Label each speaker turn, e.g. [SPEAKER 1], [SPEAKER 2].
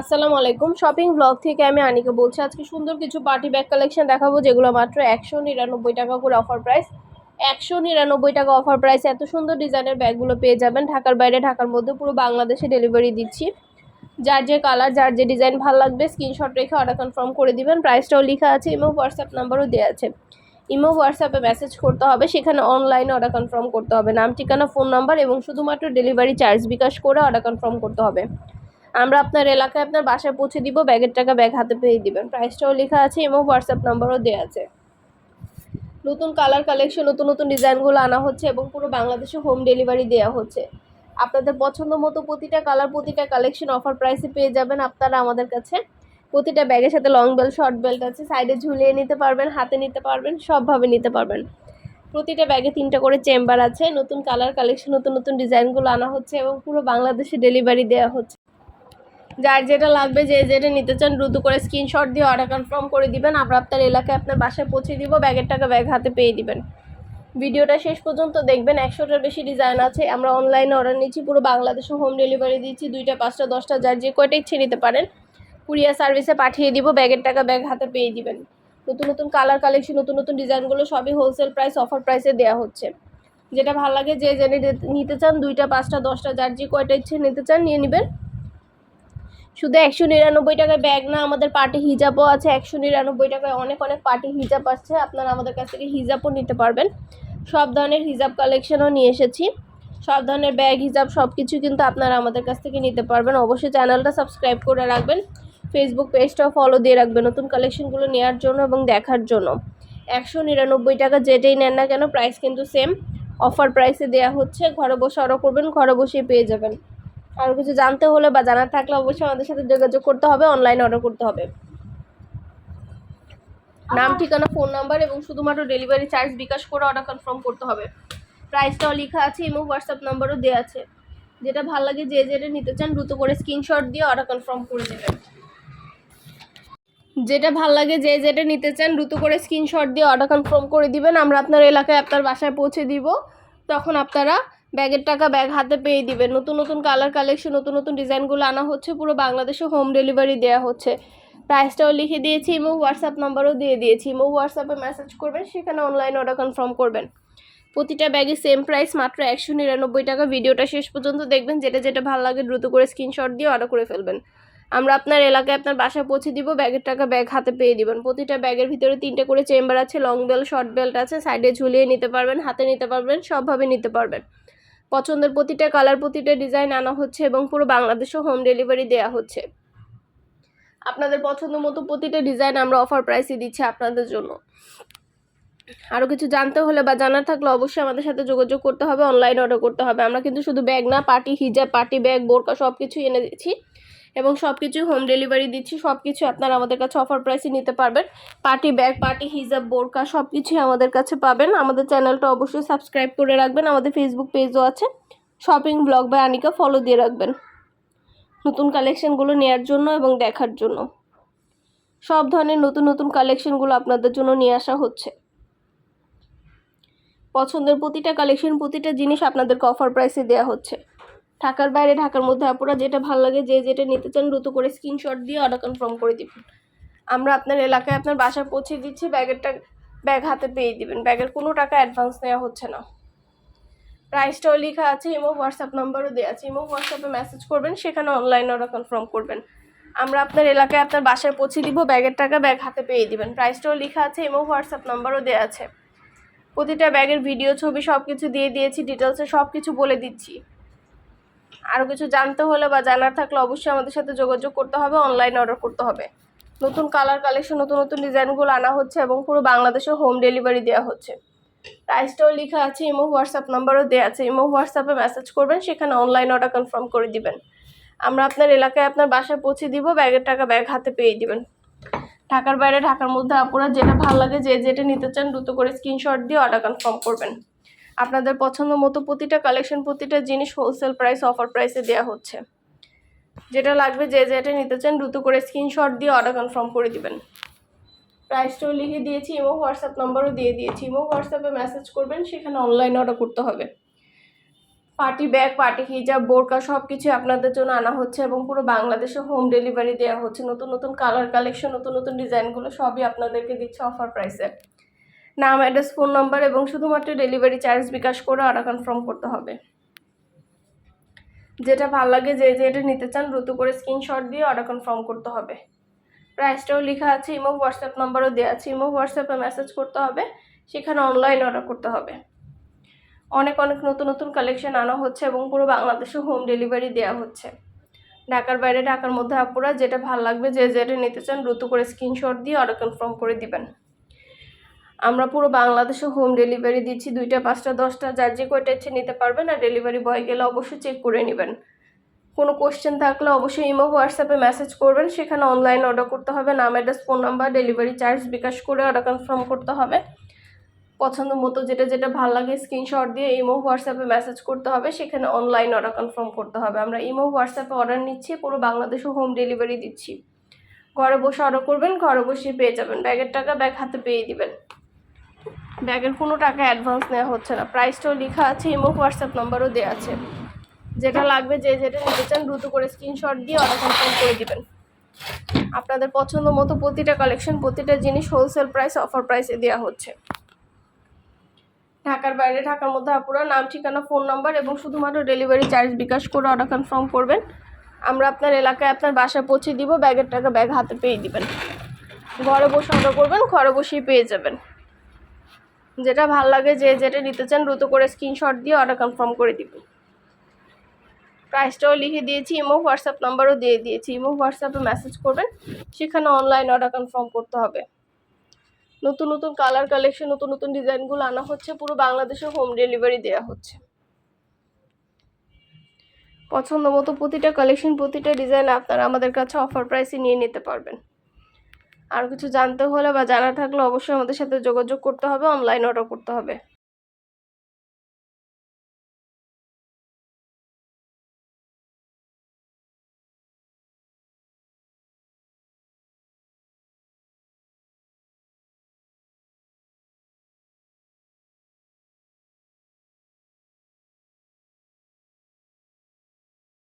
[SPEAKER 1] আসসালামু আলাইকুম। Shopping blog থেকে আমি আনিকা বলছি, আজকে সুন্দর কিছু পার্টি ব্যাগ কালেকশন দেখাবো, যেগুলো মাত্র একশো নিরানব্বই টাকা করে অফার প্রাইস একশো নিরানব্বই টাকা অফার প্রাইস এত সুন্দর ডিজাইনের ব্যাগগুলো পেয়ে যাবেন। ঢাকার বাইরে, ঢাকার মধ্যে পুরো বাংলাদেশে ডেলিভারি দিচ্ছি। যার যে কালার যার যে ডিজাইন ভালো লাগবে স্ক্রিনশট রেখে অর্ডার কনফার্ম করে দিবেন। প্রাইসটাও লেখা আছে ইমো হোয়াটসঅ্যাপ নাম্বারও দেওয়া আছে। ইমো হোয়াটসঅ্যাপে মেসেজ করতে হবে, সেখানে অনলাইনে অর্ডার কনফার্ম করতে হবে। নাম, ঠিকানা ফোন নাম্বার এবং শুধুমাত্র ডেলিভারি চার্জ বিকাশ করে অর্ডার কনফার্ম করতে হবে। আমরা আপনার এলাকায় আপনার বাসায় পৌঁছে দিব, ব্যাগের টাকা ব্যাগ হাতে পেয়ে দিবেন। প্রাইসটাও লেখা আছে এবং হোয়াটসঅ্যাপ নাম্বারও দেওয়া আছে। নতুন কালার কালেকশন নতুন নতুন ডিজাইনগুলো আনা হচ্ছে এবং পুরো বাংলাদেশে হোম ডেলিভারি দেওয়া হচ্ছে। আপনাদের পছন্দ মতো প্রতিটা কালার প্রতিটা কালেকশন অফার প্রাইসে পেয়ে যাবেন আপনারা আমাদের কাছে। প্রতিটা ব্যাগের সাথে লং বেল্ট শর্ট বেল্ট আছে সাইডে ঝুলিয়ে নিতে পারবেন, হাতে নিতে পারবেন, সবভাবে নিতে পারবেন। প্রতিটা ব্যাগে তিনটা করে চেম্বার আছে, নতুন কালার কালেকশন নতুন নতুন ডিজাইনগুলো আনা হচ্ছে এবং পুরো বাংলাদেশে ডেলিভারি দেওয়া হচ্ছে। যার যেটা লাগবে, যে যেটা নিতে চান দ্রুত করে স্ক্রিনশট দিয়ে অর্ডার কনফার্ম করে দিবেন। আমরা আপনার এলাকায় আপনার বাসায় পৌঁছে দিব, ব্যাগের টাকা ব্যাগ হাতে পেয়ে দিবেন। ভিডিওটা শেষ পর্যন্ত দেখবেন, একশোটার বেশি ডিজাইন আছে। আমরা অনলাইনে অর্ডার নিচ্ছি, পুরো বাংলাদেশে হোম ডেলিভারি দিচ্ছি, দুইটা, পাঁচটা, দশটা, যার যে কয়টা ইচ্ছে নিতে পারেন। কুরিয়ার সার্ভিসে পাঠিয়ে দিব, ব্যাগের টাকা ব্যাগ হাতে পেয়ে দিবেন। নতুন নতুন কালার কালেকশন নতুন নতুন ডিজাইনগুলো সবই হোলসেল প্রাইস অফার প্রাইসে দেওয়া হচ্ছে। যেটা ভালো লাগে, যে জেনে নিতে চান, দুইটা, পাঁচটা, দশটা, যার যে কয়টা ইচ্ছে নিতে চান, নিয়ে নেবেন। শুধু একশো নিরানব্বই টাকায় ব্যাগ না, আমাদের পার্টি হিজাবও আছে, একশো নিরানব্বই টাকায় অনেক অনেক পার্টি হিজাব আছে আপনারা আমাদের কাছ থেকে হিজাবও নিতে পারবেন। সব ধরনের হিজাব কালেকশনও নিয়ে এসেছি। সব ধরনের ব্যাগ হিজাব সব কিছু কিন্তু আপনারা আমাদের কাছ থেকে নিতে পারবেন। অবশ্যই চ্যানেলটা সাবস্ক্রাইব করে রাখবেন। ফেসবুক পেজটাও ফলো দিয়ে রাখবেন নতুন কালেকশনগুলো নেওয়ার জন্য এবং দেখার জন্য। একশো নিরানব্বই টাকা যেটাই নেন না কেন প্রাইস কিন্তু সেম অফার প্রাইসে দেওয়া হচ্ছে। ঘরে বসে অর্ডার করবেন, ঘরে বসেই পেয়ে যাবেন। আরও কিছু জানতে হলে বা জানার থাকলে অবশ্যই আমাদের সাথে যোগাযোগ করতে হবে অনলাইনে অর্ডার করতে হবে। নাম ঠিকানা ফোন নাম্বার এবং শুধুমাত্র ডেলিভারি চার্জ বিকাশ করে অর্ডার কনফার্ম করতে হবে। প্রাইসটাও লেখা আছে এবং হোয়াটসঅ্যাপ নাম্বারও দেওয়া আছে। যেটা ভালো লাগে যে যেটা নিতে চান দ্রুত করে স্ক্রিনশট দিয়ে অর্ডার কনফার্ম করে দেবেন যেটা ভালো লাগে যে যেটা নিতে চান দ্রুত করে স্ক্রিনশট দিয়ে অর্ডার কনফার্ম করে দিবেন। আমরা আপনার এলাকায় আপনার বাসায় পৌঁছে দিব। তখন আপনারা ব্যাগের টাকা ব্যাগ হাতে পেয়ে দিবেন। নতুন নতুন কালার কালেকশন নতুন নতুন ডিজাইনগুলো আনা হচ্ছে, পুরো বাংলাদেশে হোম ডেলিভারি দেওয়া হচ্ছে। প্রাইসটাও লিখে দিয়েছি এবং হোয়াটসঅ্যাপ নাম্বারও দিয়ে দিয়েছি। এবং হোয়াটসঅ্যাপে মেসেজ করবেন, সেখানে অনলাইন অর্ডার কনফার্ম করবেন। প্রতিটা ব্যাগে সেম প্রাইস মাত্র একশো নিরানব্বই টাকা। ভিডিওটা শেষ পর্যন্ত দেখবেন, যেটা যেটা ভালো লাগে দ্রুত করে স্ক্রিনশট দিয়ে অর্ডার করে ফেলবেন। আমরা আপনার এলাকায় আপনার বাসায় পৌঁছে দিব, ব্যাগের টাকা ব্যাগ হাতে পেয়ে দিবেন। প্রতিটা ব্যাগের ভিতরে তিনটে করে চেম্বার আছে লং বেল্ট শর্ট বেল্ট আছে সাইডে ঝুলিয়ে নিতে পারবেন, হাতে নিতে পারবেন, সবভাবে নিতে পারবেন। পছন্দের প্রতিটা কালার প্রতিটা ডিজাইন আনা হচ্ছে এবং পুরো বাংলাদেশেও হোম ডেলিভারি দেওয়া হচ্ছে। আপনাদের পছন্দ মতো প্রতিটা ডিজাইন আমরা অফার প্রাইসে দিচ্ছি আপনাদের জন্য। আরও কিছু জানতে হলে বা জানার থাকলে অবশ্যই আমাদের সাথে যোগাযোগ করতে হবে অনলাইন অর্ডার করতে হবে। আমরা কিন্তু শুধু ব্যাগ না পার্টি হিজাব পার্টি ব্যাগ বোরকা সব কিছুই এনে দিচ্ছি। এবং সব কিছু হোম ডেলিভারি দিচ্ছি সব কিছু আপনারা আমাদের কাছে অফার প্রাইসে নিতে পারবেন। পার্টি ব্যাগ পার্টি হিজাব বোরকা সব কিছুই আমাদের কাছে পাবেন। আমাদের চ্যানেলটা অবশ্যই সাবস্ক্রাইব করে রাখবেন। আমাদের ফেসবুক পেজও আছে। শপিং ব্লগ বা আনিকা ফলো দিয়ে রাখবেন। নতুন কালেকশানগুলো নেওয়ার জন্য এবং দেখার জন্য। সব ধরনের নতুন নতুন কালেকশনগুলো আপনাদের জন্য নিয়ে আসা হচ্ছে। পছন্দের প্রতিটা কালেকশন প্রতিটা জিনিস আপনাদেরকে অফার প্রাইসে দেওয়া হচ্ছে। ঢাকার বাইরে, ঢাকার মধ্যে আপনারা যেটা ভালো লাগে, যে যেটা নিতে চান দ্রুত করে স্ক্রিনশট দিয়ে অর্ডার কনফার্ম করে দিবেন। আমরা আপনার এলাকায় আপনার বাসায় পৌঁছে দিচ্ছি, ব্যাগেরটা, ব্যাগ হাতে পেয়ে দিবেন। ব্যাগের কোনো টাকা অ্যাডভান্স নেওয়া হচ্ছে না। প্রাইসটাও লেখা আছে ইমো হোয়াটসঅ্যাপ নাম্বারও দেওয়া আছে। ইমো হোয়াটসঅ্যাপে মেসেজ করবেন, সেখানে অনলাইনে অর্ডার কনফার্ম করবেন। আমরা আপনার এলাকায় আপনার বাসায় পৌঁছে দিব, ব্যাগের টাকা ব্যাগ হাতে পেয়ে দিবেন। প্রাইসটাও লেখা আছে ইমো হোয়াটসঅ্যাপ নাম্বারও দেওয়া আছে। প্রতিটা ব্যাগের ভিডিও ছবি সব কিছু দিয়ে দিয়েছি ডিটেলসে সব কিছু বলে দিচ্ছি। আরও কিছু জানতে হলে বা জানার থাকলে অবশ্যই আমাদের সাথে যোগাযোগ করতে হবে অনলাইন অর্ডার করতে হবে। নতুন কালার কালেকশন নতুন নতুন ডিজাইনগুলো আনা হচ্ছে এবং পুরো বাংলাদেশে হোম ডেলিভারি দেওয়া হচ্ছে। প্রাইসটাও লেখা আছে ইমো হোয়াটসঅ্যাপ নাম্বারও দেওয়া আছে। ইমো হোয়াটসঅ্যাপে মেসেজ করবেন, সেখানে অনলাইন অর্ডার কনফার্ম করে দিবেন। আমরা আপনার এলাকায় আপনার বাসায় পৌঁছে দিব ব্যাগের টাকা ব্যাগ হাতে পেয়ে দিবেন। ঢাকার বাইরে, ঢাকার মধ্যে আপনারা যেটা ভালো লাগে, যে যেটা নিতে চান, দ্রুত করে স্ক্রিনশট দিয়ে অর্ডার কনফার্ম করবেন। আপনাদের পছন্দ মতো প্রতিটা কালেকশন প্রতিটা জিনিস হোলসেল প্রাইস অফার প্রাইসে দেওয়া হচ্ছে। যেটা লাগবে যে যেটা নিতে চান, দ্রুত করে স্ক্রিনশট দিয়ে অর্ডার কনফার্ম করে দিবেন। প্রাইসটাও লিখে দিয়েছি এবং হোয়াটসঅ্যাপ নাম্বারও দিয়ে দিয়েছি। এবং হোয়াটসঅ্যাপে মেসেজ করবেন, সেখানে অনলাইন অর্ডার করতে হবে। পার্টি ব্যাগ, পার্টি হিজাব, বোরকা সব কিছু আপনাদের জন্য আনা হচ্ছে এবং পুরো বাংলাদেশে হোম ডেলিভারি দেওয়া হচ্ছে। নতুন নতুন কালার কালেকশন নতুন নতুন ডিজাইনগুলো সবই আপনাদেরকে দিচ্ছে অফার প্রাইসে নাম অ্যাড্রেস ফোন নাম্বার এবং শুধুমাত্র ডেলিভারি চার্জ বিকাশ করে অর্ডার কনফার্ম করতে হবে। যেটা ভালো লাগে যে যে যেটা নিতে চান, দ্রুত করে স্ক্রিনশট দিয়ে অর্ডার কনফার্ম করতে হবে। প্রাইসটাও লেখা আছে ইমো হোয়াটসঅ্যাপ নাম্বারও দেওয়া আছে ইমো হোয়াটসঅ্যাপে মেসেজ করতে হবে, সেখানে অনলাইন অর্ডার করতে হবে। অনেক অনেক নতুন নতুন কালেকশন আনা হচ্ছে এবং পুরো বাংলাদেশে হোম ডেলিভারি দেওয়া হচ্ছে। ঢাকার বাইরে, ঢাকার মধ্যে আপুরা যেটা ভালো লাগবে যে যেটা নিতে চান, দ্রুত করে স্ক্রিনশট দিয়ে অর্ডার কনফার্ম করে দিবেন। আমরা পুরো বাংলাদেশে হোম ডেলিভারি দিচ্ছি, দুইটা, পাঁচটা, দশটা, যার যে কয়টা ইচ্ছে নিতে পারবেন আর ডেলিভারি বয় গেলে অবশ্যই চেক করে নেবেন। কোনো কোশ্চেন থাকলে অবশ্যই ইমো হোয়াটসঅ্যাপে মেসেজ করবেন, সেখানে অনলাইন অর্ডার করতে হবে, নাম address phone number delivery charge bKash করে অর্ডার কনফার্ম করতে হবে। পছন্দ মতো যেটা যেটা ভালো লাগে স্ক্রিনশট দিয়ে ইমো হোয়াটসঅ্যাপে মেসেজ করতে হবে, সেখানে অনলাইন অর্ডার কনফার্ম করতে হবে। আমরা ইমো হোয়াটসঅ্যাপে অর্ডার নিচ্ছি, পুরো বাংলাদেশে হোম ডেলিভারি দিচ্ছি। ঘরে বসে অর্ডার করবেন, ঘরে বসে পেয়ে যাবেন। ব্যাগের টাকা ব্যাগ হাতে পেয়ে দিবেন। ব্যাগের কোনো টাকা অ্যাডভান্স নেওয়া হচ্ছে না। প্রাইসটাও লেখা আছে ইমো হোয়াটসঅ্যাপ নাম্বারও দেওয়া আছে। যেটা লাগবে যে যেটা নিতে চান, দ্রুত করে স্ক্রিনশট দিয়ে অর্ডার কনফার্ম করে দিবেন। আপনাদের পছন্দ মতো প্রতিটা কালেকশন প্রতিটা জিনিস হোলসেল প্রাইস অফার প্রাইসে দেওয়া হচ্ছে। ঢাকার বাইরে, ঢাকার মধ্যে আপুরা নাম, ঠিকানা ফোন নাম্বার এবং শুধুমাত্র ডেলিভারি চার্জ বিকাশ করে অর্ডার কনফার্ম করবেন। আমরা আপনার এলাকায় আপনার বাসায় পৌঁছে দিব, ব্যাগের টাকা ব্যাগ হাতে পেয়ে দিবেন। ঘরে বসে অর্ডার করবেন, ঘরে বসেই পেয়ে যাবেন। যেটা ভালো লাগে যে যেটা নিতে চান দ্রুত করে স্ক্রিনশট দিয়ে অর্ডার কনফার্ম করে দিবেন। প্রাইসটাও লিখে দিয়েছি ইমো হোয়াটসঅ্যাপ নাম্বারও দিয়ে দিয়েছি। ইমো হোয়াটসঅ্যাপে মেসেজ করবেন, সেখানে অনলাইন অর্ডার কনফার্ম করতে হবে। নতুন নতুন কালার কালেকশন নতুন নতুন ডিজাইনগুলো আনা হচ্ছে, পুরো বাংলাদেশে হোম ডেলিভারি দেওয়া হচ্ছে। পছন্দ মতো প্রতিটা কালেকশন প্রতিটা ডিজাইন আপনারা আমাদের কাছে অফার প্রাইসে নিয়ে নিতে পারবেন। আর কিছু জানতে হলে বা জানা থাকলে অবশ্যই আমাদের সাথে যোগাযোগ করতে হবে অনলাইন অর্ডার করতে হবে।